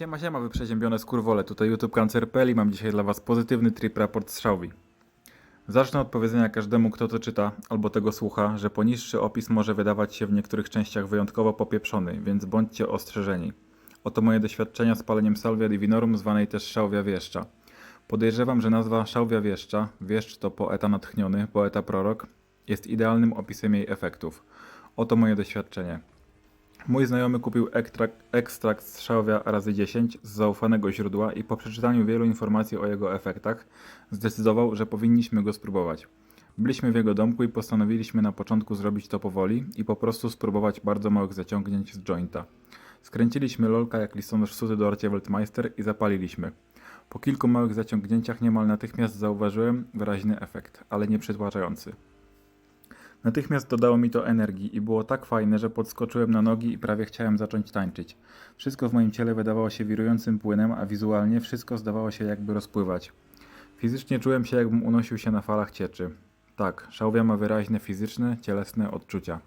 Siema, siema, wy przeziębione skurwole, tutaj YouTube Cancer.pl i mam dzisiaj dla was pozytywny trip raport z Xiaomi. Zacznę od powiedzenia każdemu, kto to czyta albo tego słucha, że poniższy opis może wydawać się w niektórych częściach wyjątkowo popieprzony, więc bądźcie ostrzeżeni. Oto moje doświadczenia z paleniem Salvia divinorum, zwanej też szałwia wieszcza. Podejrzewam, że nazwa szałwia wieszcza, wieszcz to poeta natchniony, poeta prorok, jest idealnym opisem jej efektów. Oto moje doświadczenie. Mój znajomy kupił ekstrakt, ekstrakt z szałwia razy 10 z zaufanego źródła i po przeczytaniu wielu informacji o jego efektach zdecydował, że powinniśmy go spróbować. Byliśmy w jego domku i postanowiliśmy na początku zrobić to powoli i po prostu spróbować bardzo małych zaciągnięć z jointa. Skręciliśmy lolka jak listonosz suty do Arcie Weltmeister i zapaliliśmy. Po kilku małych zaciągnięciach niemal natychmiast zauważyłem wyraźny efekt, ale nie przytłaczający. Natychmiast dodało mi to energii i było tak fajne, że podskoczyłem na nogi i prawie chciałem zacząć tańczyć. Wszystko w moim ciele wydawało się wirującym płynem, a wizualnie wszystko zdawało się jakby rozpływać. Fizycznie czułem się jakbym unosił się na falach cieczy. Tak, szałwia ma wyraźne fizyczne, cielesne odczucia.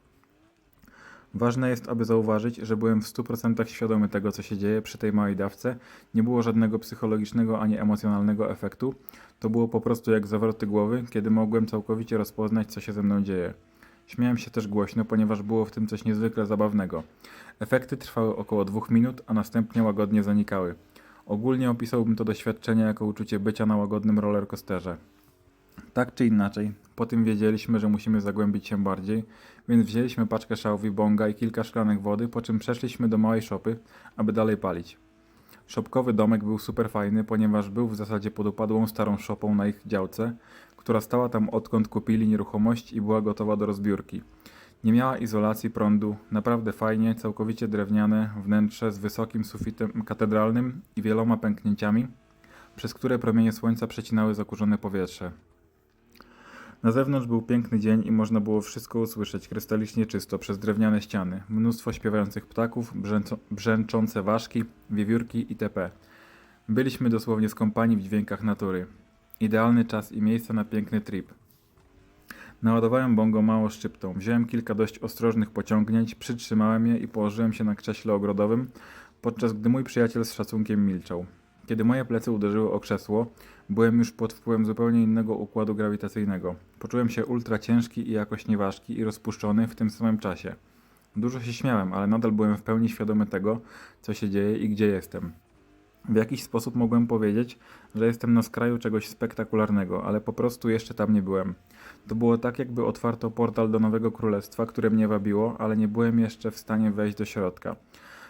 Ważne jest, aby zauważyć, że byłem w 100% świadomy tego, co się dzieje przy tej małej dawce. Nie było żadnego psychologicznego ani emocjonalnego efektu. To było po prostu jak zawroty głowy, kiedy mogłem całkowicie rozpoznać, co się ze mną dzieje. Śmiałem się też głośno, ponieważ było w tym coś niezwykle zabawnego. Efekty trwały około dwóch minut, a następnie łagodnie zanikały. Ogólnie opisałbym to doświadczenie jako uczucie bycia na łagodnym rollercoasterze. Tak czy inaczej, po tym wiedzieliśmy, że musimy zagłębić się bardziej, więc wzięliśmy paczkę szałwi, bonga i kilka szklanek wody, po czym przeszliśmy do małej szopy, aby dalej palić. Szopkowy domek był super fajny, ponieważ był w zasadzie pod upadłą starą szopą na ich działce, która stała tam odkąd kupili nieruchomość i była gotowa do rozbiórki. Nie miała izolacji prądu, naprawdę fajnie, całkowicie drewniane, wnętrze z wysokim sufitem katedralnym i wieloma pęknięciami, przez które promienie słońca przecinały zakurzone powietrze. Na zewnątrz był piękny dzień i można było wszystko usłyszeć krystalicznie czysto przez drewniane ściany. Mnóstwo śpiewających ptaków, brzęco, brzęczące ważki, wiewiórki itp. Byliśmy dosłownie skąpani w dźwiękach natury. Idealny czas i miejsce na piękny trip. Naładowałem bongo mało szczyptą. Wziąłem kilka dość ostrożnych pociągnięć, przytrzymałem je i położyłem się na krześle ogrodowym, podczas gdy mój przyjaciel z szacunkiem milczał. Kiedy moje plecy uderzyły o krzesło, byłem już pod wpływem zupełnie innego układu grawitacyjnego. Poczułem się ultra ciężki i jakoś nieważki i rozpuszczony w tym samym czasie. Dużo się śmiałem, ale nadal byłem w pełni świadomy tego, co się dzieje i gdzie jestem. W jakiś sposób mogłem powiedzieć, że jestem na skraju czegoś spektakularnego, ale po prostu jeszcze tam nie byłem. To było tak, jakby otwarto portal do Nowego Królestwa, które mnie wabiło, ale nie byłem jeszcze w stanie wejść do środka.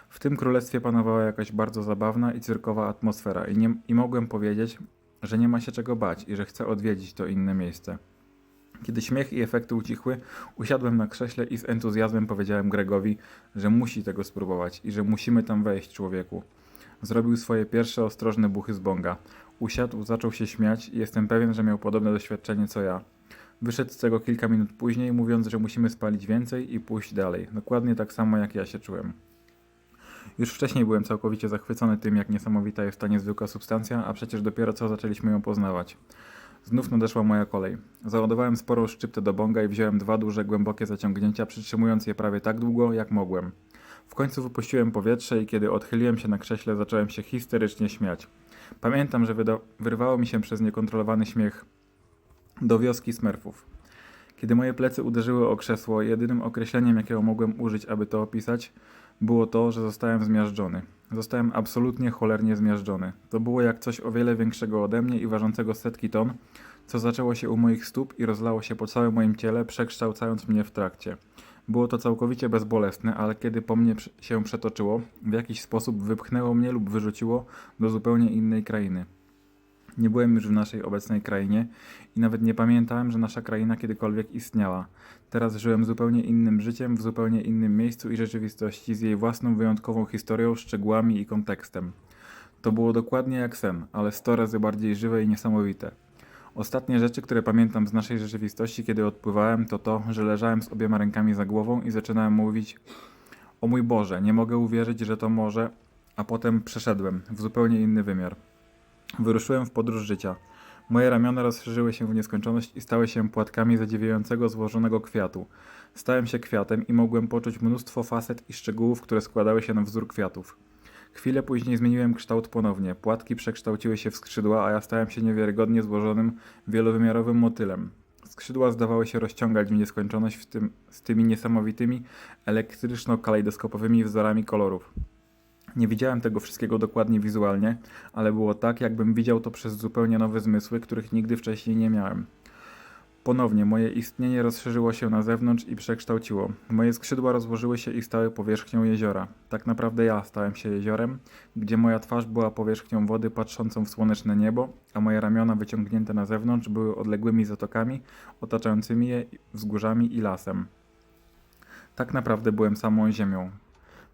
W tym królestwie panowała jakaś bardzo zabawna i cyrkowa atmosfera i, nie, i mogłem powiedzieć, że nie ma się czego bać i że chcę odwiedzić to inne miejsce. Kiedy śmiech i efekty ucichły, usiadłem na krześle i z entuzjazmem powiedziałem Gregowi, że musi tego spróbować i że musimy tam wejść, człowieku. Zrobił swoje pierwsze ostrożne buchy z bonga. Usiadł, zaczął się śmiać i jestem pewien, że miał podobne doświadczenie co ja. Wyszedł z tego kilka minut później, mówiąc, że musimy spalić więcej i pójść dalej. Dokładnie tak samo jak ja się czułem. Już wcześniej byłem całkowicie zachwycony tym, jak niesamowita jest ta niezwykła substancja, a przecież dopiero co zaczęliśmy ją poznawać. Znów nadeszła moja kolej. Załadowałem sporą szczyptę do bonga i wziąłem dwa duże, głębokie zaciągnięcia, przytrzymując je prawie tak długo, jak mogłem. W końcu wypuściłem powietrze i kiedy odchyliłem się na krześle, zacząłem się histerycznie śmiać. Pamiętam, że wyrwało mi się przez niekontrolowany śmiech do wioski smerfów. Kiedy moje plecy uderzyły o krzesło, jedynym określeniem, jakiego mogłem użyć, aby to opisać, było to, że zostałem zmiażdżony. Zostałem absolutnie cholernie zmiażdżony. To było jak coś o wiele większego ode mnie i ważącego setki ton, co zaczęło się u moich stóp i rozlało się po całym moim ciele, przekształcając mnie w trakcie. Było to całkowicie bezbolesne, ale kiedy po mnie się przetoczyło, w jakiś sposób wypchnęło mnie lub wyrzuciło do zupełnie innej krainy. Nie byłem już w naszej obecnej krainie i nawet nie pamiętałem, że nasza kraina kiedykolwiek istniała. Teraz żyłem zupełnie innym życiem, w zupełnie innym miejscu i rzeczywistości, z jej własną wyjątkową historią, szczegółami i kontekstem. To było dokładnie jak sen, ale sto razy bardziej żywe i niesamowite. Ostatnie rzeczy, które pamiętam z naszej rzeczywistości, kiedy odpływałem, to to, że leżałem z obiema rękami za głową i zaczynałem mówić: O mój Boże, nie mogę uwierzyć, że to może, a potem przeszedłem w zupełnie inny wymiar. Wyruszyłem w podróż życia. Moje ramiona rozszerzyły się w nieskończoność i stały się płatkami zadziwiającego złożonego kwiatu. Stałem się kwiatem i mogłem poczuć mnóstwo facet i szczegółów, które składały się na wzór kwiatów. Chwilę później zmieniłem kształt ponownie. Płatki przekształciły się w skrzydła, a ja stałem się niewiarygodnie złożonym, wielowymiarowym motylem. Skrzydła zdawały się rozciągać w nieskończoność w tym, z tymi niesamowitymi, elektryczno-kalejdoskopowymi wzorami kolorów. Nie widziałem tego wszystkiego dokładnie wizualnie, ale było tak, jakbym widział to przez zupełnie nowe zmysły, których nigdy wcześniej nie miałem. Ponownie moje istnienie rozszerzyło się na zewnątrz i przekształciło. Moje skrzydła rozłożyły się i stały powierzchnią jeziora. Tak naprawdę ja stałem się jeziorem, gdzie moja twarz była powierzchnią wody patrzącą w słoneczne niebo, a moje ramiona wyciągnięte na zewnątrz były odległymi zatokami otaczającymi je wzgórzami i lasem. Tak naprawdę byłem samą ziemią.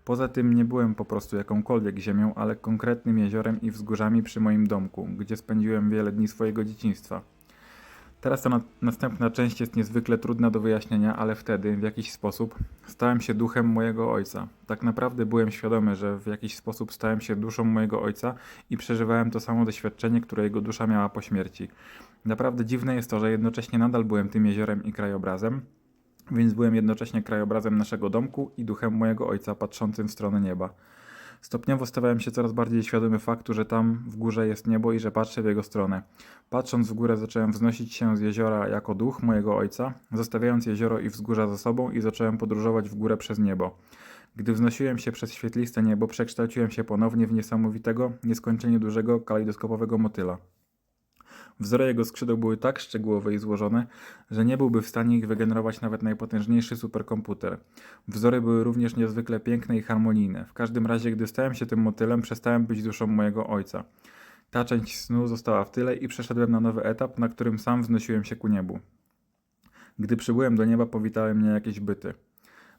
Poza tym nie byłem po prostu jakąkolwiek ziemią, ale konkretnym jeziorem i wzgórzami przy moim domku, gdzie spędziłem wiele dni swojego dzieciństwa. Teraz ta na następna część jest niezwykle trudna do wyjaśnienia, ale wtedy, w jakiś sposób, stałem się duchem mojego ojca. Tak naprawdę byłem świadomy, że w jakiś sposób stałem się duszą mojego ojca i przeżywałem to samo doświadczenie, które jego dusza miała po śmierci. Naprawdę dziwne jest to, że jednocześnie nadal byłem tym jeziorem i krajobrazem, więc byłem jednocześnie krajobrazem naszego domku i duchem mojego ojca patrzącym w stronę nieba. Stopniowo stawałem się coraz bardziej świadomy faktu, że tam w górze jest niebo i że patrzę w jego stronę. Patrząc w górę zacząłem wznosić się z jeziora jako duch mojego ojca, zostawiając jezioro i wzgórza za sobą i zacząłem podróżować w górę przez niebo. Gdy wznosiłem się przez świetliste niebo, przekształciłem się ponownie w niesamowitego, nieskończenie dużego, kalejdoskopowego motyla. Wzory jego skrzydeł były tak szczegółowe i złożone, że nie byłby w stanie ich wygenerować nawet najpotężniejszy superkomputer. Wzory były również niezwykle piękne i harmonijne. W każdym razie, gdy stałem się tym motylem, przestałem być duszą mojego ojca. Ta część snu została w tyle i przeszedłem na nowy etap, na którym sam wznosiłem się ku niebu. Gdy przybyłem do nieba, powitały mnie jakieś byty.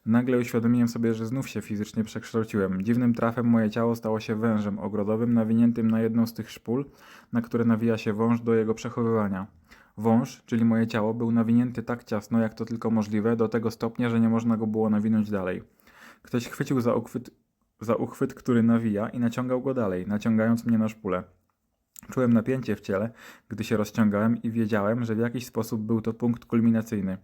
Nagle uświadomiłem sobie, że znów się fizycznie przekształciłem. Dziwnym trafem moje ciało stało się wężem ogrodowym, nawiniętym na jedną z tych szpul, na które nawija się wąż do jego przechowywania. Wąż, czyli moje ciało, był nawinięty tak ciasno, jak to tylko możliwe, do tego stopnia, że nie można go było nawinąć dalej. Ktoś chwycił za uchwyt, za uchwyt, który nawija i naciągał go dalej, naciągając mnie na szpulę. Czułem napięcie w ciele, gdy się rozciągałem i wiedziałem, że w jakiś sposób był to punkt kulminacyjny.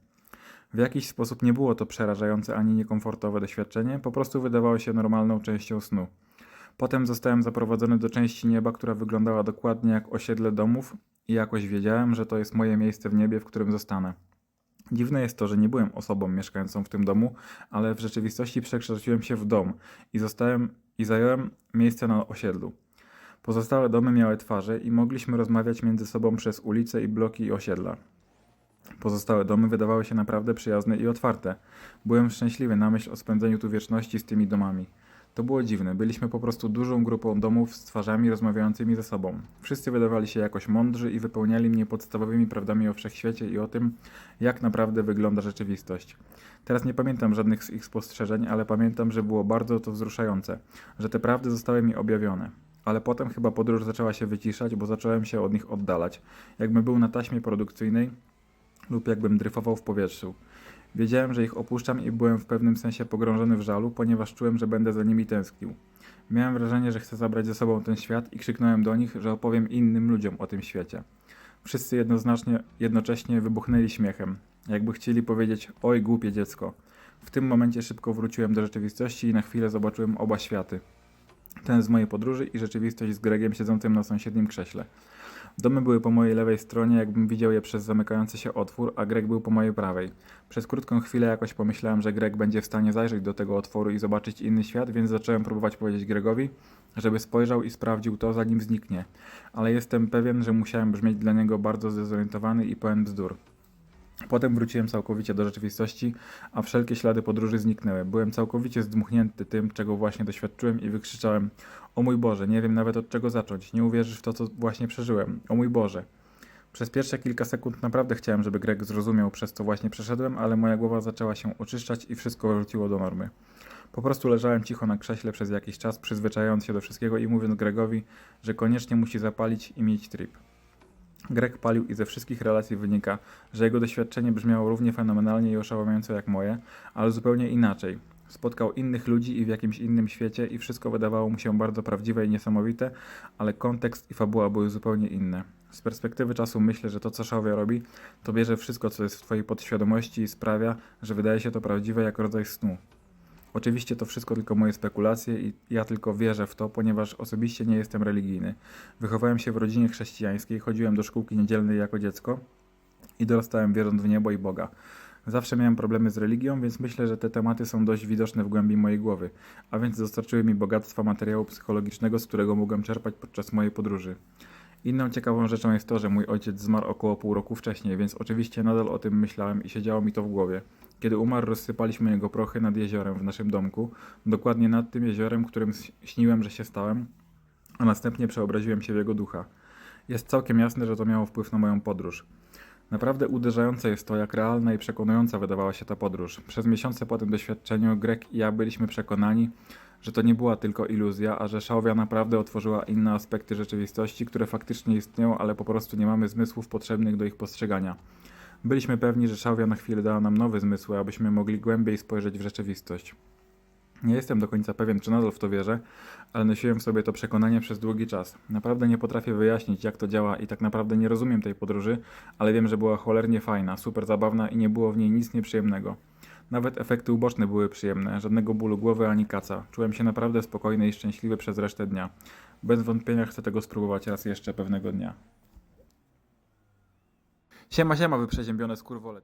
W jakiś sposób nie było to przerażające ani niekomfortowe doświadczenie, po prostu wydawało się normalną częścią snu. Potem zostałem zaprowadzony do części nieba, która wyglądała dokładnie jak osiedle domów i jakoś wiedziałem, że to jest moje miejsce w niebie, w którym zostanę. Dziwne jest to, że nie byłem osobą mieszkającą w tym domu, ale w rzeczywistości przekształciłem się w dom i zostałem i zająłem miejsce na osiedlu. Pozostałe domy miały twarze i mogliśmy rozmawiać między sobą przez ulice i bloki i osiedla. Pozostałe domy wydawały się naprawdę przyjazne i otwarte. Byłem szczęśliwy na myśl o spędzeniu tu wieczności z tymi domami. To było dziwne, byliśmy po prostu dużą grupą domów z twarzami rozmawiającymi ze sobą. Wszyscy wydawali się jakoś mądrzy i wypełniali mnie podstawowymi prawdami o wszechświecie i o tym, jak naprawdę wygląda rzeczywistość. Teraz nie pamiętam żadnych z ich spostrzeżeń, ale pamiętam, że było bardzo to wzruszające, że te prawdy zostały mi objawione. Ale potem chyba podróż zaczęła się wyciszać, bo zacząłem się od nich oddalać. Jakbym był na taśmie produkcyjnej, lub jakbym dryfował w powietrzu. Wiedziałem, że ich opuszczam i byłem w pewnym sensie pogrążony w żalu, ponieważ czułem, że będę za nimi tęsknił. Miałem wrażenie, że chcę zabrać ze sobą ten świat i krzyknąłem do nich, że opowiem innym ludziom o tym świecie. Wszyscy jednoznacznie, jednocześnie wybuchnęli śmiechem, jakby chcieli powiedzieć: Oj, głupie dziecko. W tym momencie szybko wróciłem do rzeczywistości i na chwilę zobaczyłem oba światy. Ten z mojej podróży i rzeczywistość z Gregiem siedzącym na sąsiednim krześle. Domy były po mojej lewej stronie, jakbym widział je przez zamykający się otwór, a Greg był po mojej prawej. Przez krótką chwilę jakoś pomyślałem, że Greg będzie w stanie zajrzeć do tego otworu i zobaczyć inny świat, więc zacząłem próbować powiedzieć Gregowi, żeby spojrzał i sprawdził to, zanim zniknie. Ale jestem pewien, że musiałem brzmieć dla niego bardzo zdezorientowany i pełen bzdur. Potem wróciłem całkowicie do rzeczywistości, a wszelkie ślady podróży zniknęły. Byłem całkowicie zdmuchnięty tym, czego właśnie doświadczyłem i wykrzyczałem: O mój Boże, nie wiem nawet od czego zacząć. Nie uwierzysz w to, co właśnie przeżyłem. O mój Boże. Przez pierwsze kilka sekund naprawdę chciałem, żeby Greg zrozumiał, przez co właśnie przeszedłem, ale moja głowa zaczęła się oczyszczać i wszystko wróciło do normy. Po prostu leżałem cicho na krześle przez jakiś czas, przyzwyczajając się do wszystkiego i mówiąc Gregowi, że koniecznie musi zapalić i mieć trip. Greg palił i ze wszystkich relacji wynika, że jego doświadczenie brzmiało równie fenomenalnie i oszałamiająco jak moje, ale zupełnie inaczej. Spotkał innych ludzi i w jakimś innym świecie i wszystko wydawało mu się bardzo prawdziwe i niesamowite, ale kontekst i fabuła były zupełnie inne. Z perspektywy czasu myślę, że to co Szałwia robi, to bierze wszystko co jest w twojej podświadomości i sprawia, że wydaje się to prawdziwe jak rodzaj snu. Oczywiście to wszystko tylko moje spekulacje i ja tylko wierzę w to, ponieważ osobiście nie jestem religijny. Wychowałem się w rodzinie chrześcijańskiej, chodziłem do szkółki niedzielnej jako dziecko i dorastałem wierząc w niebo i Boga. Zawsze miałem problemy z religią, więc myślę, że te tematy są dość widoczne w głębi mojej głowy, a więc dostarczyły mi bogactwa materiału psychologicznego, z którego mogłem czerpać podczas mojej podróży. Inną ciekawą rzeczą jest to, że mój ojciec zmarł około pół roku wcześniej, więc oczywiście nadal o tym myślałem i siedziało mi to w głowie. Kiedy umarł, rozsypaliśmy jego prochy nad jeziorem w naszym domku, dokładnie nad tym jeziorem, którym śniłem, że się stałem, a następnie przeobraziłem się w jego ducha. Jest całkiem jasne, że to miało wpływ na moją podróż. Naprawdę uderzające jest to, jak realna i przekonująca wydawała się ta podróż. Przez miesiące po tym doświadczeniu Greg i ja byliśmy przekonani, że to nie była tylko iluzja, a że Szałwia naprawdę otworzyła inne aspekty rzeczywistości, które faktycznie istnieją, ale po prostu nie mamy zmysłów potrzebnych do ich postrzegania. Byliśmy pewni, że Szałwia na chwilę dała nam nowe zmysły, abyśmy mogli głębiej spojrzeć w rzeczywistość. Nie jestem do końca pewien, czy nadal w to wierzę, ale nosiłem w sobie to przekonanie przez długi czas. Naprawdę nie potrafię wyjaśnić, jak to działa i tak naprawdę nie rozumiem tej podróży, ale wiem, że była cholernie fajna, super zabawna i nie było w niej nic nieprzyjemnego. Nawet efekty uboczne były przyjemne, żadnego bólu głowy ani kaca. Czułem się naprawdę spokojny i szczęśliwy przez resztę dnia. Bez wątpienia chcę tego spróbować raz jeszcze pewnego dnia. Siema, siema, wy przeziębione skurwole.